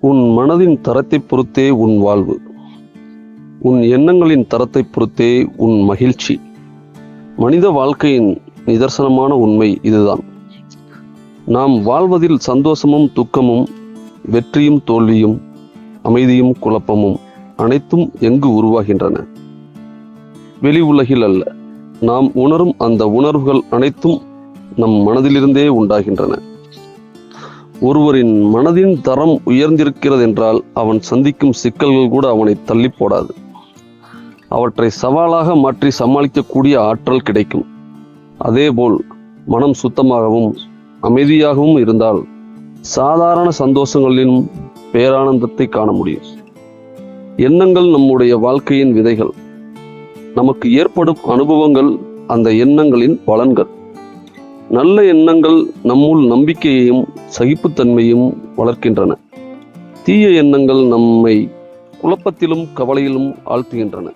உன் மனதின் தரத்தை பொறுத்தே உன் வாழ்வு. உன் எண்ணங்களின் தரத்தை பொறுத்தே உன் மகிழ்ச்சி. மனித வாழ்க்கையின் நிதர்சனமான உண்மை இதுதான். நாம் வாழ்வதில் சந்தோஷமும் துக்கமும் வெற்றியும் தோல்வியும் அமைதியும் குழப்பமும் அனைத்தும் எங்கு உருவாகின்றன? வெளி உலகில் அல்ல. நாம் உணரும் அந்த உணர்வுகள் அனைத்தும் நம் மனதிலிருந்தே உண்டாகின்றன. ஒருவரின் மனதின் தரம் உயர்ந்திருக்கிறது என்றால் அவன் சந்திக்கும் சிக்கல்கள் கூட அவனை தள்ளி போடாது. அவற்றை சவாலாக மாற்றி சமாளிக்கக்கூடிய ஆற்றல் கிடைக்கும். அதேபோல் மனம் சுத்தமாகவும் அமைதியாகவும் இருந்தால் சாதாரண சந்தோஷங்களிலும் பேரானந்தத்தை காண முடியும். எண்ணங்கள் நம்முடைய வாழ்க்கையின் விதைகள். நமக்கு ஏற்படும் அனுபவங்கள் அந்த எண்ணங்களின் பலன்கள். நல்ல எண்ணங்கள் நம்முள் நம்பிக்கையையும் சகிப்புத்தன்மையும் வளர்க்கின்றன. தீய எண்ணங்கள் நம்மை குழப்பத்திலும் கவலையிலும் ஆழ்த்துகின்றன.